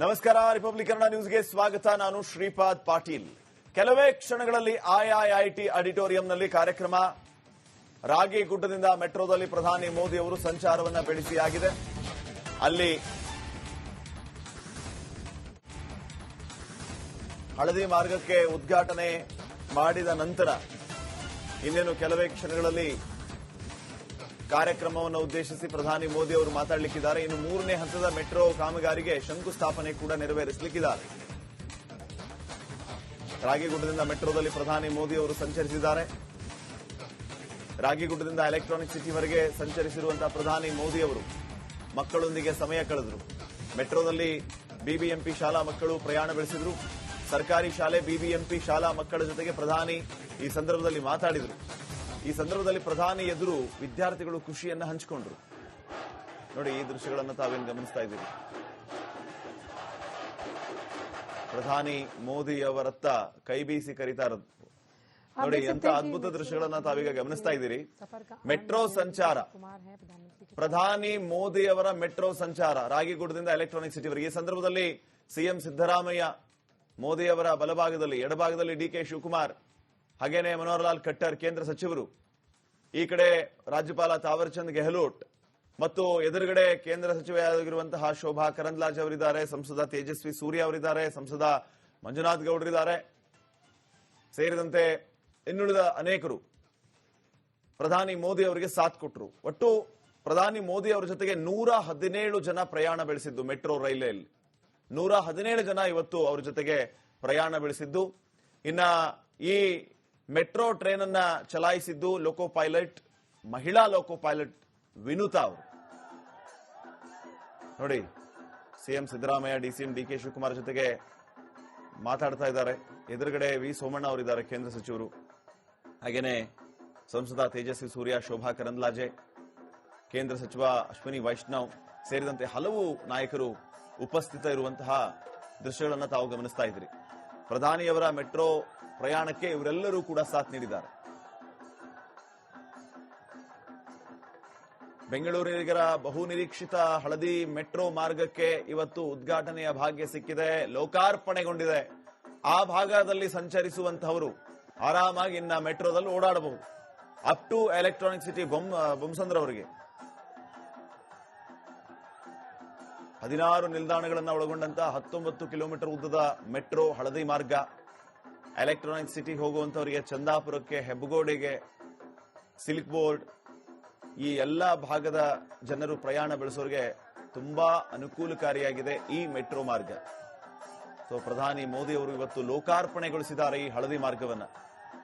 ನಮಸ್ಕಾರ ರಿಪಬ್ಲಿಕ್ ಕನ್ನಡ ನ್ಯೂಸ್ಗೆ ಸ್ವಾಗತ. ನಾನು ಶ್ರೀಪಾದ್ ಪಾಟೀಲ್. ಕೆಲವೇ ಕ್ಷಣಗಳಲ್ಲಿ ಐಐಐಟಿ ಆಡಿಟೋರಿಯಂನಲ್ಲಿ ಕಾರ್ಯಕ್ರಮ. ರಾಗಿಗುಡ್ಡದಿಂದ ಮೆಟ್ರೋದಲ್ಲಿ ಪ್ರಧಾನಿ ಮೋದಿ ಅವರು ಸಂಚಾರವನ್ನು ಬೆಳೆಸಿಯಾಗಿದೆ. ಅಲ್ಲಿ ಹಳದಿ ಮಾರ್ಗಕ್ಕೆ ಉದ್ಘಾಟನೆ ಮಾಡಿದ ನಂತರ ಇನ್ನೇನು ಕೆಲವೇ ಕ್ಷಣಗಳಲ್ಲಿ ಕಾರ್ಯಕ್ರಮವನ್ನು ಉದ್ದೇಶಿಸಿ ಪ್ರಧಾನಿ ಮೋದಿ ಅವರು ಮಾತಾಡಲಿಕ್ಕಿದ್ದಾರೆ. ಇನ್ನು ಮೂರನೇ ಹಂತದ ಮೆಟ್ರೋ ಕಾಮಗಾರಿಗೆ ಶಂಕುಸ್ಥಾಪನೆ ಕೂಡ ನೆರವೇರಿಸಲಿಕ್ಕಿದ್ದಾರೆ. ರಾಗಿಗುಡ್ಡದಿಂದ ಮೆಟ್ರೋದಲ್ಲಿ ಪ್ರಧಾನಿ ಮೋದಿ ಅವರು ಸಂಚರಿಸಿದ್ದಾರೆ. ರಾಗಿಗುಡ್ಡದಿಂದ ಎಲೆಕ್ಟ್ರಾನಿಕ್ ಸಿಟಿವರೆಗೆ ಸಂಚರಿಸಿರುವಂತಹ ಪ್ರಧಾನಿ ಮೋದಿ ಅವರು ಮಕ್ಕಳೊಂದಿಗೆ ಸಮಯ ಕಳೆದರು. ಮೆಟ್ರೋದಲ್ಲಿ ಬಿಬಿಎಂಪಿ ಶಾಲಾ ಮಕ್ಕಳು ಪ್ರಯಾಣ ಬೆಳೆಸಿದ್ರು. ಸರ್ಕಾರಿ ಶಾಲೆ ಬಿಬಿಎಂಪಿ ಶಾಲಾ ಮಕ್ಕಳ ಜೊತೆಗೆ ಪ್ರಧಾನಿ ಈ ಸಂದರ್ಭದಲ್ಲಿ ಮಾತಾಡಿದರು. ಈ ಸಂದರ್ಭದಲ್ಲಿ ಪ್ರಧಾನಿ ಎದುರು ವಿದ್ಯಾರ್ಥಿಗಳು ಖುಷಿಯನ್ನ ಹಂಚಿಕೊಂಡ್ರು. ನೋಡಿ ಈ ದೃಶ್ಯಗಳನ್ನು ತಾವೇನು ಗಮನಿಸ್ತಾ ಇದ್ದೀರಿ? ಪ್ರಧಾನಿ ಮೋದಿ ಅವರತ್ತ ಕೈ ಬೀಸಿ ಕರೀತಾ ಇರೋದು. ನೋಡಿ ಎಂತ ಅದ್ಭುತ ದೃಶ್ಯಗಳನ್ನ ತಾವೀಗ ಗಮನಿಸ್ತಾ ಇದ್ದೀರಿ. ಮೆಟ್ರೋ ಸಂಚಾರ. ಪ್ರಧಾನಿ ಮೋದಿ ಅವರ ಮೆಟ್ರೋ ಸಂಚಾರ. ರಾಗಿಗುಡದಿಂದ ಎಲೆಕ್ಟ್ರಾನಿಕ್ ಸಿಟಿವರೆಗೆ ಈ ಸಂದರ್ಭದಲ್ಲಿ ಸಿಎಂ ಸಿದ್ದರಾಮಯ್ಯ ಮೋದಿ ಅವರ ಬಲಭಾಗದಲ್ಲಿ ಎಡಭಾಗದಲ್ಲಿ ಡಿಕೆ ಶಿವಕುಮಾರ್. ಹಾಗೇನೆ ಮನೋಹರ್ ಲಾಲ್ ಖಟ್ಟರ್ ಕೇಂದ್ರ ಸಚಿವರು. ಈ ಕಡೆ ರಾಜ್ಯಪಾಲ ತಾವರ್ಚಂದ್ ಗೆಹ್ಲೋಟ್ ಮತ್ತು ಎದುರುಗಡೆ ಕೇಂದ್ರ ಸಚಿವೆಯಾಗಿರುವಂತಹ ಶೋಭಾ ಕರಂದ್ಲಾಜ್ ಅವರಿದ್ದಾರೆ, ಸಂಸದ ತೇಜಸ್ವಿ ಸೂರ್ಯ ಅವರಿದ್ದಾರೆ, ಸಂಸದ ಮಂಜುನಾಥ್ ಗೌಡರಿದ್ದಾರೆ ಸೇರಿದಂತೆ ಇನ್ನುಳಿದ ಅನೇಕರು ಪ್ರಧಾನಿ ಮೋದಿ ಅವರಿಗೆ ಸಾಥ್ ಕೊಟ್ಟರು ಒಟ್ಟು ಪ್ರಧಾನಿ ಮೋದಿ ಅವರ ಜೊತೆಗೆ ನೂರ ಹದಿನೇಳು ಜನ ಪ್ರಯಾಣ ಬೆಳೆಸಿದ್ದು ಮೆಟ್ರೋ ರೈಲ್ವೆಯಲ್ಲಿ ನೂರ ಹದಿನೇಳು ಜನ ಇವತ್ತು ಅವರ ಜೊತೆಗೆ ಪ್ರಯಾಣ ಬೆಳೆಸಿದ್ದು. ಇನ್ನ ಈ ಮೆಟ್ರೋ ಟ್ರೈನ್ ಅನ್ನ ಚಲಾಯಿಸಿದ್ದು ಲೋಕೋ ಪೈಲಟ್ ಮಹಿಳಾ ಲೋಕೋ ಪೈಲಟ್ ವಿನುತಾ ಅವರು. ನೋಡಿ CM Siddaramaiah DCM D K Shivakumar ಜೊತೆಗೆ ಮಾತಾಡ್ತಾ ಇದ್ದಾರೆ. ಎದುರುಗಡೆ ವಿ ಸೋಮಣ್ಣ ಅವರಿದ್ದಾರೆ, ಕೇಂದ್ರ ಸಚಿವರು. ಹಾಗೇನೆ ಸಂಸದ ತೇಜಸ್ವಿ ಸೂರ್ಯ, ಶೋಭಾ ಕರಂದ್ಲಾಜೆ, ಕೇಂದ್ರ ಸಚಿವ ಅಶ್ವಿನಿ ವೈಷ್ಣವ್ ಸೇರಿದಂತೆ ಹಲವು ನಾಯಕರು ಉಪಸ್ಥಿತ ಇರುವಂತಹ ದೃಶ್ಯಗಳನ್ನು ತಾವು ಗಮನಿಸ್ತಾ ಇದ್ರಿ ಪ್ರಧಾನಿಯವರ ಮೆಟ್ರೋ ಪ್ರಯಾಣಕ್ಕೆ ಇವರೆಲ್ಲರೂ ಕೂಡ ಸಾಥ್ ನೀಡಿದ್ದಾರೆ. ಬೆಂಗಳೂರಿಗರ ಬಹು ನಿರೀಕ್ಷಿತ ಹಳದಿ ಮೆಟ್ರೋ ಮಾರ್ಗಕ್ಕೆ ಇವತ್ತು ಉದ್ಘಾಟನೆಯ ಭಾಗ್ಯ ಸಿಕ್ಕಿದೆ, ಲೋಕಾರ್ಪಣೆಗೊಂಡಿದೆ. ಆ ಭಾಗದಲ್ಲಿ ಸಂಚರಿಸುವಂತಹವರು ಆರಾಮಾಗಿ ಇನ್ನ ಮೆಟ್ರೋದಲ್ಲಿ ಓಡಾಡಬಹುದು. ಅಪ್ ಟು ಎಲೆಕ್ಟ್ರಾನಿಕ್ ಸಿಟಿ ಬೊಮ್ ಬೊಮ್ಸಂದ್ರವರಿಗೆ ಹದಿನಾರು ನಿಲ್ದಾಣಗಳನ್ನು ಒಳಗೊಂಡಂತಹ ಹತ್ತೊಂಬತ್ತು ಕಿಲೋಮೀಟರ್ ಉದ್ದದ ಮೆಟ್ರೋ ಹಳದಿ ಮಾರ್ಗ. ಎಲೆಕ್ಟ್ರಾನಿಕ್ ಸಿಟಿ ಹೋಗುವಂತವರಿಗೆ ಚಂದಾಪುರಕ್ಕೆ, ಹೆಬ್ಬಗೋಡಿಗೆ ಸಿಲ್ಕ್ ಬೋರ್ಡ್ ಈ ಎಲ್ಲ ಭಾಗದ ಜನರು ಪ್ರಯಾಣ ಬೆಳೆಸೋರಿಗೆ ತುಂಬಾ ಅನುಕೂಲಕಾರಿಯಾಗಿದೆ ಈ ಮೆಟ್ರೋ ಮಾರ್ಗ. ಸೊ ಪ್ರಧಾನಿ ಮೋದಿ ಅವರು ಇವತ್ತು ಲೋಕಾರ್ಪಣೆಗೊಳಿಸಿದ್ದಾರೆ ಈ ಹಳದಿ ಮಾರ್ಗವನ್ನ.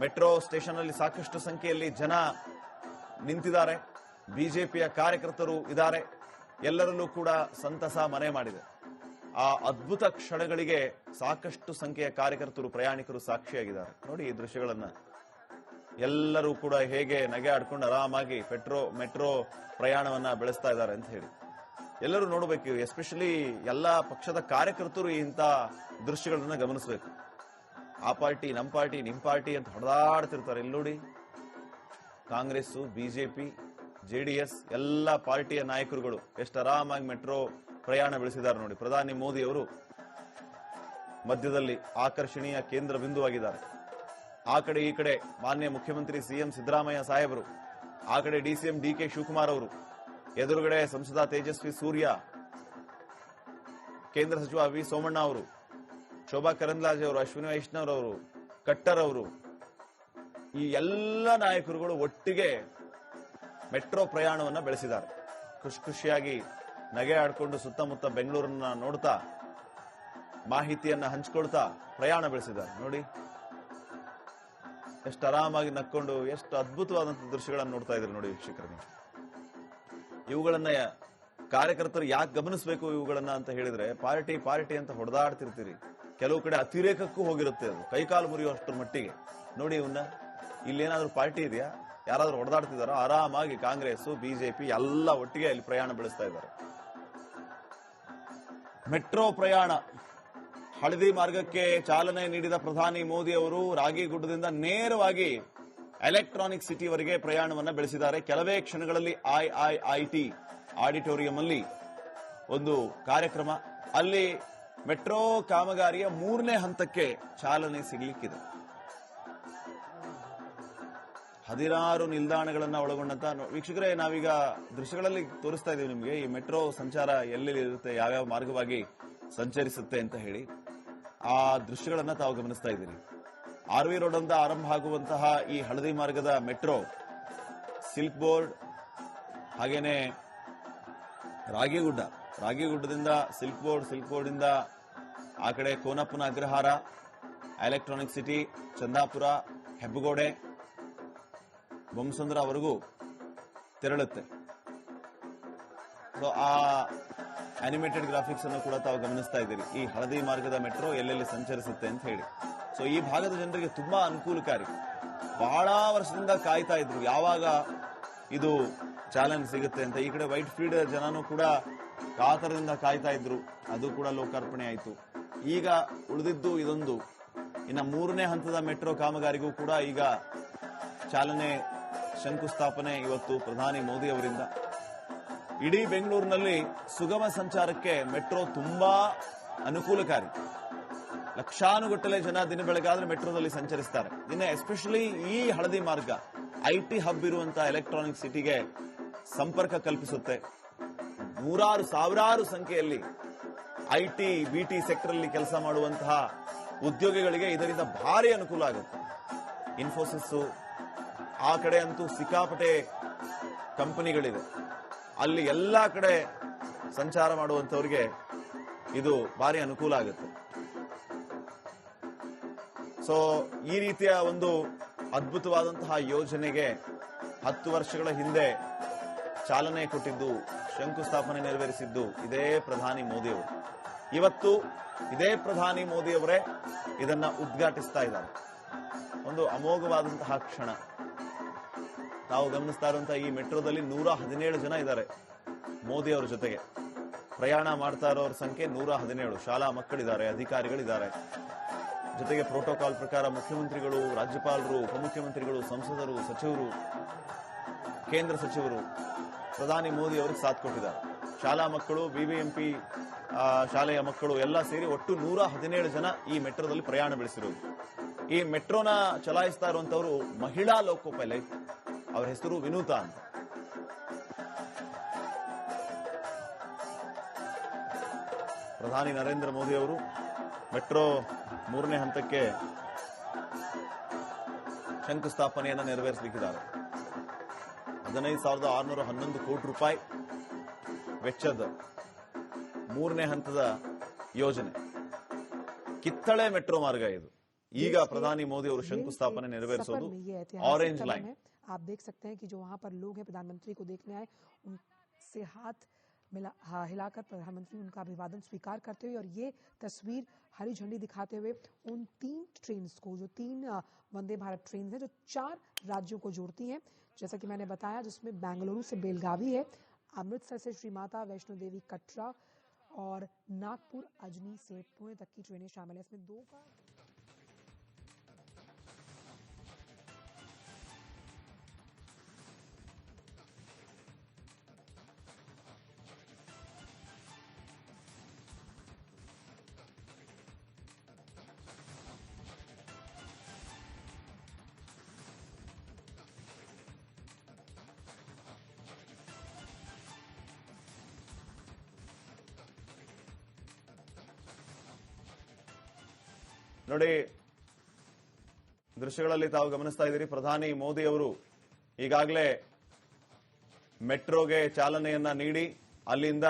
ಮೆಟ್ರೋ ಸ್ಟೇಷನ್ ಅಲ್ಲಿ ಸಾಕಷ್ಟು ಸಂಖ್ಯೆಯಲ್ಲಿ ಜನ ನಿಂತಿದ್ದಾರೆ. ಬಿಜೆಪಿಯ ಕಾರ್ಯಕರ್ತರು ಇದ್ದಾರೆ. ಎಲ್ಲರಲ್ಲೂ ಕೂಡ ಸಂತಸ ಮನೆ ಮಾಡಿದೆ. ಆ ಅದ್ಭುತ ಕ್ಷಣಗಳಿಗೆ ಸಾಕಷ್ಟು ಸಂಖ್ಯೆಯ ಕಾರ್ಯಕರ್ತರು, ಪ್ರಯಾಣಿಕರು ಸಾಕ್ಷಿಯಾಗಿದ್ದಾರೆ. ನೋಡಿ ಈ ದೃಶ್ಯಗಳನ್ನ. ಎಲ್ಲರೂ ಕೂಡ ಹೇಗೆ ನಗೆ ಆಡ್ಕೊಂಡು ಆರಾಮಾಗಿ ಪೆಟ್ರೋ, ಮೆಟ್ರೋ ಪ್ರಯಾಣವನ್ನ ಬೆಳೆಸ್ತಾ ಇದ್ದಾರೆ ಅಂತ ಹೇಳಿ. ಎಲ್ಲರೂ ನೋಡಬೇಕು, ಎಸ್ಪೆಷಲಿ ಎಲ್ಲ ಪಕ್ಷದ ಕಾರ್ಯಕರ್ತರು ಇಂಥ ದೃಶ್ಯಗಳನ್ನ ಗಮನಿಸಬೇಕು. ಆ ಪಾರ್ಟಿ ನಮ್ಮ ಪಾರ್ಟಿ, ನಿಮ್ ಪಾರ್ಟಿ ಅಂತ ಹೊಡೆದಾಡ್ತಿರ್ತಾರೆ ಇಲ್ಲಿ ನೋಡಿ. ಕಾಂಗ್ರೆಸ್ ಬಿಜೆಪಿ ಜೆಡಿಎಸ್ ಎಲ್ಲ ಪಾರ್ಟಿಯ ನಾಯಕರುಗಳು. ಎಷ್ಟು ಆರಾಮಾಗಿ ಮೆಟ್ರೋ ಪ್ರಯಾಣ ಬೆಳೆಸಿದ್ದಾರೆ ನೋಡಿ. ಪ್ರಧಾನಿ ಮೋದಿ ಅವರು ಮಧ್ಯದಲ್ಲಿ ಆಕರ್ಷಣೀಯ ಕೇಂದ್ರ ಬಿಂದುವಾಗಿದ್ದಾರೆ. ಆ ಕಡೆ ಈ ಕಡೆ ಮಾನ್ಯ ಮುಖ್ಯಮಂತ್ರಿ ಸಿಎಂ ಸಿದ್ದರಾಮಯ್ಯ ಸಾಹೇಬರು, ಆ ಕಡೆ ಡಿಸಿಎಂ ಡಿ ಕೆ ಶಿವಕುಮಾರ್ ಅವರು, ಎದುರುಗಡೆ ಸಂಸದ ತೇಜಸ್ವಿ ಸೂರ್ಯ, ಕೇಂದ್ರ ಸಚಿವ ವಿ ಸೋಮಣ್ಣ ಅವರು, ಶೋಭಾ ಕರಂದ್ಲಾಜೆ ಅವರು, ಅಶ್ವಿನಿ ವೈಷ್ಣವ್ ಅವರು, ಕಟ್ಟರ್ ಅವರು, ಈ ಎಲ್ಲ ನಾಯಕರುಗಳು ಒಟ್ಟಿಗೆ ಮೆಟ್ರೋ ಪ್ರಯಾಣವನ್ನು ಬೆಳೆಸಿದ್ದಾರೆ. ಖುಷಿ ಖುಷಿಯಾಗಿ ನಗೆ ಆಡ್ಕೊಂಡು ಸುತ್ತಮುತ್ತ ಬೆಂಗಳೂರನ್ನ ನೋಡ್ತಾ, ಮಾಹಿತಿಯನ್ನ ಹಂಚ್ಕೊಳ್ತಾ ಪ್ರಯಾಣ ಬೆಳೆಸಿದ್ದಾರೆ. ನೋಡಿ, ಎಷ್ಟು ಆರಾಮಾಗಿ ನಕ್ಕೊಂಡು, ಎಷ್ಟು ಅದ್ಭುತವಾದಂತಹ ದೃಶ್ಯಗಳನ್ನು ನೋಡ್ತಾ ಇದ್ರು ನೋಡಿ ವೀಕ್ಷಕರು ನೀವು. ಇವುಗಳನ್ನ ಕಾರ್ಯಕರ್ತರು ಯಾಕೆ ಗಮನಿಸಬೇಕು ಇವುಗಳನ್ನ ಅಂತ ಹೇಳಿದ್ರೆ, ಪಾರ್ಟಿ ಪಾರ್ಟಿ ಅಂತ ಹೊಡೆದಾಡ್ತಿರ್ತೀರಿ. ಕೆಲವು ಕಡೆ ಅತಿರೇಕಕ್ಕೂ ಹೋಗಿರುತ್ತೆ ಅದು. ಕೈಕಾಲು ಮುರಿಯುವಷ್ಟರ ಮಟ್ಟಿಗೆ. ನೋಡಿ ಇವನ್ನ ಇಲ್ಲೇನಾದ್ರೂ ಪಾರ್ಟಿ ಇದೆಯಾ? ಯಾರಾದ್ರೂ ಹೊಡೆದಾಡ್ತಿದಾರೋ ಆರಾಮಾಗಿ ಕಾಂಗ್ರೆಸ್ ಬಿಜೆಪಿ ಎಲ್ಲ ಒಟ್ಟಿಗೆ ಇಲ್ಲಿ ಪ್ರಯಾಣ ಬೆಳೆಸ್ತಾ ಇದ್ದಾರೆ. ಮೆಟ್ರೋ ಪ್ರಯಾಣ. ಹಳದಿ ಮಾರ್ಗಕ್ಕೆ ಚಾಲನೆ ನೀಡಿದ ಪ್ರಧಾನಿ ಮೋದಿ ಅವರು ರಾಗಿಗುಡ್ಡದಿಂದ ನೇರವಾಗಿ ಎಲೆಕ್ಟ್ರಾನಿಕ್ ಸಿಟಿವರೆಗೆ ಪ್ರಯಾಣವನ್ನು ಬೆಳೆಸಿದ್ದಾರೆ. ಕೆಲವೇ ಕ್ಷಣಗಳಲ್ಲಿ ಐಐಐಟಿ ಆಡಿಟೋರಿಯಂ ಅಲ್ಲಿ ಒಂದು ಕಾರ್ಯಕ್ರಮ. ಅಲ್ಲಿ ಮೆಟ್ರೋ ಕಾಮಗಾರಿಯ ಮೂರನೇ ಹಂತಕ್ಕೆ ಚಾಲನೆ ಸಿಗಲಿಕ್ಕಿದೆ. ಹದಿನಾರು ನಿಲ್ದಾಣಗಳನ್ನು ಒಳಗೊಂಡಂತ ವೀಕ್ಷಕರೇ, ನಾವೀಗ ದೃಶ್ಯಗಳಲ್ಲಿ ತೋರಿಸ್ತಾ ಇದೀವಿ ನಿಮಗೆ. ಈ ಮೆಟ್ರೋ ಸಂಚಾರ ಎಲ್ಲೆಲ್ಲಿ ಇರುತ್ತೆ ಯಾವ್ಯಾವ ಮಾರ್ಗವಾಗಿ ಸಂಚರಿಸುತ್ತೆ ಅಂತ ಹೇಳಿ. ಆ ದೃಶ್ಯಗಳನ್ನ ತಾವು ಗಮನಿಸ್ತಾ ಇದ್ದೀರಿ. ಆರ್ ವಿ ರೋಡ್ ಆರಂಭ ಆಗುವಂತಹ ಈ ಹಳದಿ ಮಾರ್ಗದ ಮೆಟ್ರೋ, ಸಿಲ್ಕ್ ಬೋರ್ಡ್, ಹಾಗೇನೆ ರಾಗಿಗುಡ್ಡ. ರಾಗಿಗುಡ್ಡದಿಂದ ಸಿಲ್ಕ್ ಬೋರ್ಡ್ ಸಿಲ್ಕ್ ಬೋರ್ಡ್ ಇಂದ ಆ ಕಡೆ ಕೋನಪ್ಪನ ಅಗ್ರಹಾರ, ಎಲೆಕ್ಟ್ರಾನಿಕ್ ಸಿಟಿ, ಚಂದಾಪುರ, ಹೆಬ್ಬಗೋಡೆ ಬೊಮ್ಮಸಂದ್ರವರೆಗೂ ತೆರಳುತ್ತೆ. ಸೊ ಆ ಅನಿಮೇಟೆಡ್ ಗ್ರಾಫಿಕ್ಸ್ ಅನ್ನು ಕೂಡ ತಾವು ಗಮನಿಸ್ತಾ ಇದ್ದೀರಿ. ಈ ಹಳದಿ ಮಾರ್ಗದ ಮೆಟ್ರೋ ಎಲ್ಲೆಲ್ಲಿ ಸಂಚರಿಸುತ್ತೆ ಅಂತ ಹೇಳಿ. ಸೊ ಈ ಭಾಗದ ಜನರಿಗೆ ತುಂಬಾ ಅನುಕೂಲಕಾರಿ. ಬಹಳ ವರ್ಷದಿಂದ ಕಾಯ್ತಾ ಇದ್ರು. ಯಾವಾಗ ಇದು ಚಾಲೆಂಜ್ ಸಿಗುತ್ತೆ ಅಂತ. ಈ ಕಡೆ ವೈಟ್ ಫೀಲ್ಡ್ ಜನನು ಕೂಡ ಕಾತರದಿಂದ ಕಾಯ್ತಾ ಇದ್ರು. ಅದು ಕೂಡ ಲೋಕಾರ್ಪಣೆ ಆಯಿತು. ಈಗ ಉಳಿದಿದ್ದು ಇದೊಂದು. ಇನ್ನ ಮೂರನೇ ಹಂತದ ಮೆಟ್ರೋ ಕಾಮಗಾರಿಗೂ ಕೂಡ ಈಗ ಚಾಲನೆ ಶಂಕುಸ್ಥಾಪನೆ ಇವತ್ತು ಪ್ರಧಾನಿ ಮೋದಿ ಅವರಿಂದ. ಇಡೀ ಬೆಂಗಳೂರಿನಲ್ಲಿ ಸುಗಮ ಸಂಚಾರಕ್ಕೆ ಮೆಟ್ರೋ ತುಂಬಾ ಅನುಕೂಲಕಾರಿ. ಲಕ್ಷಾನುಗಟ್ಟಲೆ ಜನ ದಿನ ಬೆಳಗಾದ್ರೆ ಮೆಟ್ರೋದಲ್ಲಿ ಸಂಚರಿಸ್ತಾರೆ. ಇನ್ನು ಎಸ್ಪೆಷಲಿ ಈ ಹಳದಿ ಮಾರ್ಗ, ಐ ಟಿ ಹಬ್ ಇರುವಂತಹ ಎಲೆಕ್ಟ್ರಾನಿಕ್ ಸಿಟಿಗೆ ಸಂಪರ್ಕ ಕಲ್ಪಿಸುತ್ತೆ. ನೂರಾರು, ಸಾವಿರಾರು ಸಂಖ್ಯೆಯಲ್ಲಿ I T, B T sector ಅಲ್ಲಿ ಕೆಲಸ ಮಾಡುವಂತಹ ಉದ್ಯೋಗಿಗಳಿಗೆ ಇದರಿಂದ ಭಾರಿ ಅನುಕೂಲ ಆಗುತ್ತೆ. ಇನ್ಫೋಸಿಸ್ ಆ ಕಡೆ ಅಂತೂ ಸಿಕ್ಕಾಪಟೆ ಕಂಪನಿಗಳಿದೆ ಅಲ್ಲಿ ಎಲ್ಲಾ ಕಡೆ ಸಂಚಾರ ಮಾಡುವಂತವ್ರಿಗೆ ಇದು ಭಾರಿ ಅನುಕೂಲ ಆಗುತ್ತೆ. ಸೊ ಈ ರೀತಿಯ ಒಂದು ಅದ್ಭುತವಾದಂತಹ ಯೋಜನೆಗೆ ಹತ್ತು ವರ್ಷಗಳ ಹಿಂದೆ ಚಾಲನೆ ಕೊಟ್ಟಿದ್ದು, ಶಂಕುಸ್ಥಾಪನೆ ನೆರವೇರಿಸಿದ್ದು ಇದೇ ಪ್ರಧಾನಿ ಮೋದಿಯವರು. ಇವತ್ತು ಇದೇ ಪ್ರಧಾನಿ ಮೋದಿಯವರೇ ಇದನ್ನ ಉದ್ಘಾಟಿಸ್ತಾ ಇದ್ದಾರೆ. ಒಂದು ಅಮೋಘವಾದಂತಹ ಕ್ಷಣ. ತಾವು ಗಮನಿಸ್ತಾ ಇರುವಂತಹ ಈ ಮೆಟ್ರೋದಲ್ಲಿ ನೂರ ಹದಿನೇಳು ಜನ ಇದ್ದಾರೆ ಮೋದಿ ಅವರ ಜೊತೆಗೆ. ಪ್ರಯಾಣ ಮಾಡ್ತಾ ಇರೋರ ಸಂಖ್ಯೆ ನೂರ ಹದಿನೇಳು. ಶಾಲಾ ಮಕ್ಕಳಿದ್ದಾರೆ, ಅಧಿಕಾರಿಗಳಿದ್ದಾರೆ. ಜೊತೆಗೆ ಪ್ರೋಟೋಕಾಲ್ ಪ್ರಕಾರ ಮುಖ್ಯಮಂತ್ರಿಗಳು, ರಾಜ್ಯಪಾಲರು, ಉಪಮುಖ್ಯಮಂತ್ರಿಗಳು, ಸಂಸದರು, ಸಚಿವರು, ಕೇಂದ್ರ ಸಚಿವರು, ಪ್ರಧಾನಿ ಮೋದಿ ಅವರಿಗೆ ಸಾಥ್ ಕೊಟ್ಟಿದ್ದಾರೆ. ಶಾಲಾ ಮಕ್ಕಳು ಬಿಬಿಎಂಪಿ ಶಾಲೆಯ ಮಕ್ಕಳು ಎಲ್ಲ ಸೇರಿ ಒಟ್ಟು ನೂರ ಹದಿನೇಳು ಜನ ಈ ಮೆಟ್ರೋದಲ್ಲಿ ಪ್ರಯಾಣ ಬೆಳೆಸಿರೋದು. ಈ ಮೆಟ್ರೋನ ಚಲಾಯಿಸ್ತಾ ಇರುವಂತವರು ಮಹಿಳಾ ಲೋಕೋ ಪೈಲಟ್ ಅವರ ಹೆಸರು ವಿನೂತಾ ಅಂತ. ಪ್ರಧಾನಿ ನರೇಂದ್ರ ಮೋದಿ ಅವರು ಮೆಟ್ರೋ ಮೂರನೇ ಹಂತಕ್ಕೆ ಶಂಕುಸ್ಥಾಪನೆಯನ್ನು ನೆರವೇರಿಸಲಿಕ್ಕಿದ್ದಾರೆ. ಹದಿನೈದು ಸಾವಿರದ ಆರುನೂರ ಹನ್ನೊಂದು ಕೋಟಿ ರೂಪಾಯಿ ವೆಚ್ಚದ ಮೂರನೇ ಹಂತದ ಯೋಜನೆ. ಕಿತ್ತಳೆ ಮೆಟ್ರೋ ಮಾರ್ಗ ಇದು. ಈಗ ಪ್ರಧಾನಿ ಮೋದಿ ಅವರು ಶಂಕುಸ್ಥಾಪನೆ ನೆರವೇರಿಸೋದು सफर में ये ऐतिहासिक ऑरेंज कदम लाइन है आप देख सकते हैं कि जो वहां पर लोग हैं प्रधानमंत्री को देखने आए उनसे हाथ मिला हाँ, हिलाकर प्रधानमंत्री उनका अभिवादन स्वीकार करते हुए और ये तस्वीर हरी झंडी दिखाते हुए उन तीन ट्रेन को जो तीन अ, वंदे भारत ट्रेन है जो चार राज्यों को जोड़ती हैं जैसा कि मैंने बताया जिसमें बेंगलुरु से बेलगावी है अमृतसर से श्री माता वैष्णो देवी कटरा और नागपुर अजनी से पुणे तक की ट्रेनें शामिल है इसमें दो का ನೋಡಿ, ದೃಶ್ಯಗಳಲ್ಲಿ ತಾವು ಗಮನಿಸ್ತಾ ಇದ್ದೀರಿ, ಪ್ರಧಾನಿ ಮೋದಿ ಅವರು ಈಗಾಗಲೇ ಮೆಟ್ರೋಗೆ ಚಾಲನೆಯನ್ನ ನೀಡಿ, ಅಲ್ಲಿಂದ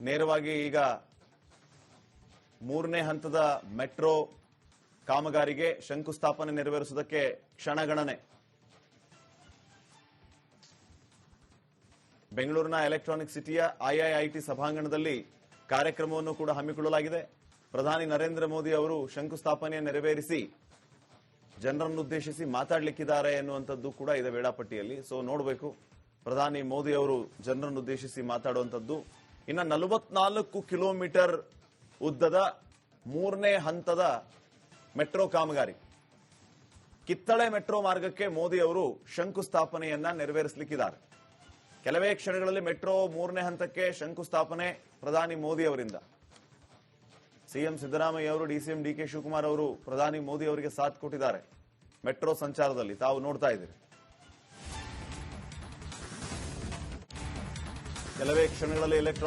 ನೇರವಾಗಿ ಈಗ ಮೂರನೇ ಹಂತದ ಮೆಟ್ರೋ ಕಾಮಗಾರಿಗೆ ಶಂಕುಸ್ಥಾಪನೆ ನೆರವೇರಿಸುವುದಕ್ಕೆ ಕ್ಷಣಗಣನೆ. ಬೆಂಗಳೂರಿನ ಎಲೆಕ್ಟ್ರಾನಿಕ್ ಸಿಟಿಯ ಐಐಐಟಿ ಸಭಾಂಗಣದಲ್ಲಿ ಕಾರ್ಯಕ್ರಮವನ್ನು ಕೂಡ ಹಮ್ಮಿಕೊಳ್ಳಲಾಗಿದೆ. ಪ್ರಧಾನಿ ನರೇಂದ್ರ ಮೋದಿ ಅವರು ಶಂಕುಸ್ಥಾಪನೆ ನೆರವೇರಿಸಿ ಜನರನ್ನುದ್ದೇಶಿಸಿ ಮಾತಾಡಲಿಕ್ಕಿದ್ದಾರೆ ಎನ್ನುವಂಥದ್ದು ಕೂಡ ಇದೆ ವೇಳಾಪಟ್ಟಿಯಲ್ಲಿ. ಸೊ ನೋಡಬೇಕು. ಪ್ರಧಾನಿ ಮೋದಿ ಅವರು ಜನರನ್ನುದ್ದೇಶಿಸಿ ಮಾತಾಡುವಂಥದ್ದು. ಇನ್ನು ನಲವತ್ನಾಲ್ಕು ಕಿಲೋಮೀಟರ್ ಉದ್ದದ ಮೂರನೇ ಹಂತದ ಮೆಟ್ರೋ ಕಾಮಗಾರಿ. ಕಿತ್ತಳೆ ಮೆಟ್ರೋ ಮಾರ್ಗಕ್ಕೆ ಮೋದಿ ಅವರು ಶಂಕುಸ್ಥಾಪನೆಯನ್ನ ನೆರವೇರಿಸಲಿಕ್ಕಿದ್ದಾರೆ. ಕೆಲವೇ ಕ್ಷಣಗಳಲ್ಲಿ ಮೆಟ್ರೋ ಮೂರನೇ ಹಂತಕ್ಕೆ ಶಂಕುಸ್ಥಾಪನೆ ಪ್ರಧಾನಿ ಮೋದಿ ಅವರಿಂದ. ಸಿಎಂ ಸಿದ್ದರಾಮಯ್ಯ ಅವರು ಡಿಸಿಎಂ ಡಿ ಕೆ ಶಿವಕುಮಾರ್ ಅವರು, ಪ್ರಧಾನಿ ಮೋದಿ ಅವರಿಗೆ ಸಾಥ್ ಕೊಟ್ಟಿದ್ದಾರೆ. ಮೆಟ್ರೋ ಸಂಚಾರದಲ್ಲಿ ತಾವು ನೋಡ್ತಾ ಇದ್ದೀರಿ. ಕೆಲವೇ ಕ್ಷಣಗಳಲ್ಲಿ ಎಲೆಕ್ಟ್ರಾನಿಕ್